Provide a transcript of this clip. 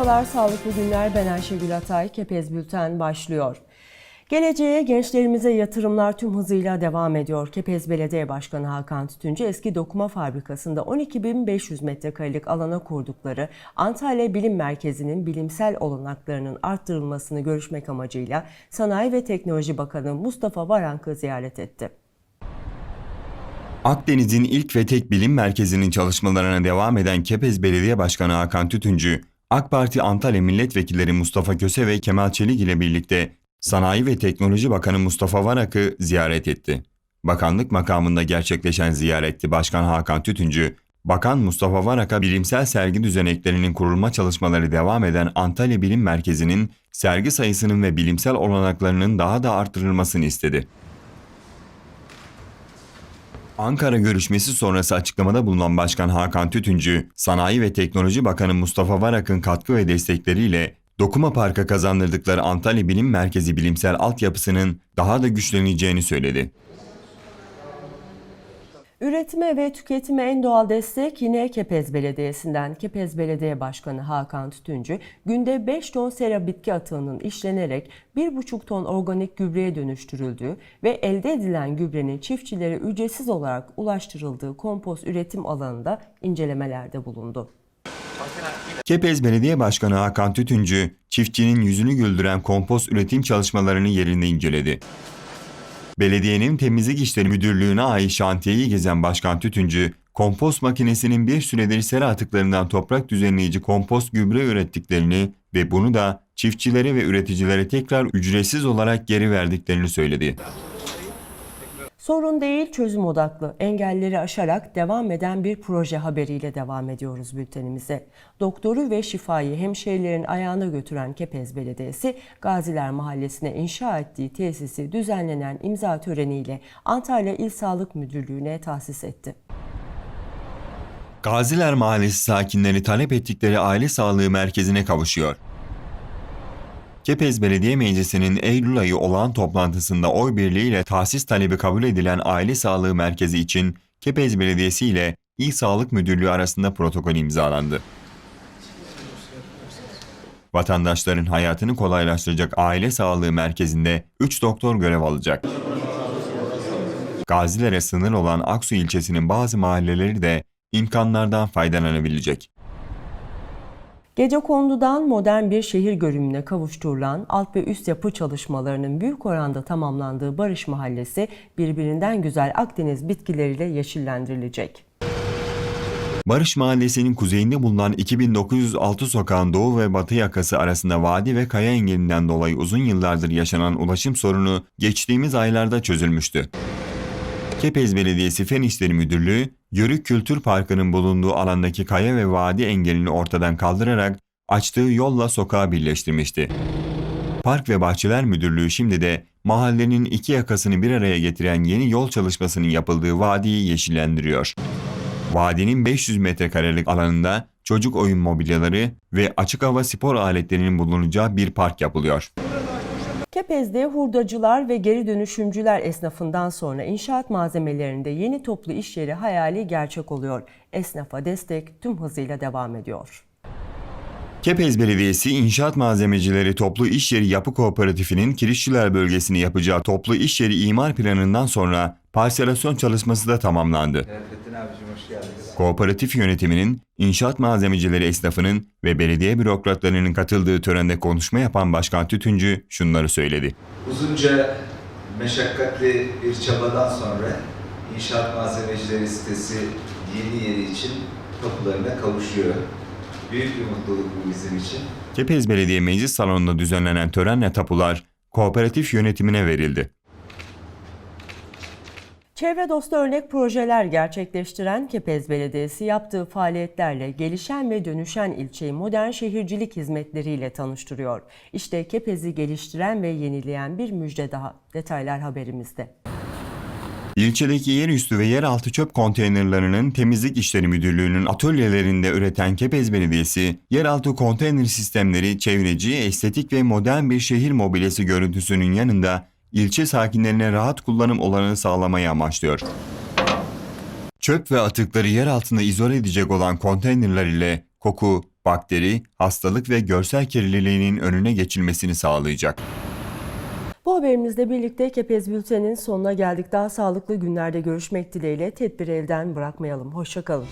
haftalar, sağlıklı günler. Ben Ayşegül Atay. Kepez Bülten başlıyor. Geleceğe gençlerimize yatırımlar tüm hızıyla devam ediyor. Kepez Belediye Başkanı Hakan Tütüncü eski dokuma fabrikasında 12.500 metrekarelik alana kurdukları Antalya Bilim Merkezi'nin bilimsel olanaklarının arttırılmasını görüşmek amacıyla Sanayi ve Teknoloji Bakanı Mustafa Varank'ı ziyaret etti. Akdeniz'in ilk ve tek bilim merkezinin çalışmalarına devam eden Kepez Belediye Başkanı Hakan Tütüncü, AK Parti Antalya Milletvekilleri Mustafa Köse ve Kemal Çelik ile birlikte Sanayi ve Teknoloji Bakanı Mustafa Varak'ı ziyaret etti. Bakanlık makamında gerçekleşen ziyarette Başkan Hakan Tütüncü, Bakan Mustafa Varak'a bilimsel sergi düzeneklerinin kurulma çalışmaları devam eden Antalya Bilim Merkezi'nin sergi sayısının ve bilimsel olanaklarının daha da arttırılmasını istedi. Ankara görüşmesi sonrası açıklamada bulunan Başkan Hakan Tütüncü, Sanayi ve Teknoloji Bakanı Mustafa Varak'ın katkı ve destekleriyle Dokuma Park'a kazandırdıkları Antalya Bilim Merkezi bilimsel altyapısının daha da güçleneceğini söyledi. Üretime ve tüketime en doğal destek yine Kepez Belediyesi'nden. Kepez Belediye Başkanı Hakan Tütüncü, günde 5 ton sera bitki atığının işlenerek 1,5 ton organik gübreye dönüştürüldüğü ve elde edilen gübrenin çiftçilere ücretsiz olarak ulaştırıldığı kompost üretim alanında incelemelerde bulundu. Kepez Belediye Başkanı Hakan Tütüncü, çiftçinin yüzünü güldüren kompost üretim çalışmalarını yerinde inceledi. Belediyenin Temizlik İşleri Müdürlüğü'ne ait şantiyeyi gezen Başkan Tütüncü, kompost makinesinin bir süredir sera atıklarından toprak düzenleyici kompost gübre ürettiklerini ve bunu da çiftçilere ve üreticilere tekrar ücretsiz olarak geri verdiklerini söyledi. Sorun değil çözüm odaklı. Engelleri aşarak devam eden bir proje haberiyle devam ediyoruz bültenimize. Doktoru ve şifayı hemşehrilerin ayağına götüren Kepez Belediyesi, Gaziler Mahallesi'ne inşa ettiği tesisi düzenlenen imza töreniyle Antalya İl Sağlık Müdürlüğü'ne tahsis etti. Gaziler Mahallesi sakinleri talep ettikleri aile sağlığı merkezine kavuşuyor. Kepez Belediye Meclisi'nin Eylül ayı olağan toplantısında oy birliğiyle tahsis talebi kabul edilen aile sağlığı merkezi için Kepez Belediyesi ile İl Sağlık Müdürlüğü arasında protokol imzalandı. Vatandaşların hayatını kolaylaştıracak aile sağlığı merkezinde 3 doktor görev alacak. Gazilere sınır olan Aksu ilçesinin bazı mahalleleri de imkanlardan faydalanabilecek. Gecekondu'dan modern bir şehir görünümüne kavuşturulan alt ve üst yapı çalışmalarının büyük oranda tamamlandığı Barış Mahallesi birbirinden güzel Akdeniz bitkileriyle yeşillendirilecek. Barış Mahallesi'nin kuzeyinde bulunan 2906 sokağın doğu ve batı yakası arasında vadi ve kaya engelinden dolayı uzun yıllardır yaşanan ulaşım sorunu geçtiğimiz aylarda çözülmüştü. Kepez Belediyesi Fen İşleri Müdürlüğü, Yörük Kültür Parkı'nın bulunduğu alandaki kaya ve vadi engelini ortadan kaldırarak açtığı yolla sokağı birleştirmişti. Park ve Bahçeler Müdürlüğü şimdi de mahallenin iki yakasını bir araya getiren yeni yol çalışmasının yapıldığı vadiyi yeşillendiriyor. Vadinin 500 metrekarelik alanında çocuk oyun mobilyaları ve açık hava spor aletlerinin bulunacağı bir park yapılıyor. Kepez'de hurdacılar ve geri dönüşümcüler esnafından sonra inşaat malzemelerinde yeni toplu iş yeri hayali gerçek oluyor. Esnafa destek tüm hızıyla devam ediyor. Kepez Belediyesi İnşaat Malzemecileri Toplu İş Yeri Yapı Kooperatifinin Kirişçiler bölgesini yapacağı toplu iş yeri imar planından sonra parselasyon çalışması da tamamlandı. Fethi abicim hoş geldiniz. Kooperatif yönetiminin, inşaat malzemecileri esnafının ve belediye bürokratlarının katıldığı törende konuşma yapan Başkan Tütüncü şunları söyledi. Uzunca meşakkatli bir çabadan sonra İnşaat Malzemecileri sitesi yeni yeri için kapılarına kavuşuyor. Büyük bir mutluluk bu bizim için. Kepez Belediye Meclis Salonu'nda düzenlenen törenle tapular kooperatif yönetimine verildi. Çevre dostu örnek projeler gerçekleştiren Kepez Belediyesi yaptığı faaliyetlerle gelişen ve dönüşen ilçeyi modern şehircilik hizmetleriyle tanıştırıyor. İşte Kepez'i geliştiren ve yenileyen bir müjde daha. Detaylar haberimizde. İlçedeki yerüstü ve yeraltı çöp konteynerlarının Temizlik İşleri Müdürlüğü'nün atölyelerinde üreten Kepez Belediyesi, yeraltı konteyner sistemleri çevreci, estetik ve modern bir şehir mobilyası görüntüsünün yanında ilçe sakinlerine rahat kullanım olanağı sağlamayı amaçlıyor. Çöp ve atıkları yer altında izole edecek olan konteynerler ile koku, bakteri, hastalık ve görsel kirliliğinin önüne geçilmesini sağlayacak. Bu haberimizle birlikte Kepez Bülten'in sonuna geldik. Daha sağlıklı günlerde görüşmek dileğiyle tedbiri elden bırakmayalım. Hoşçakalın.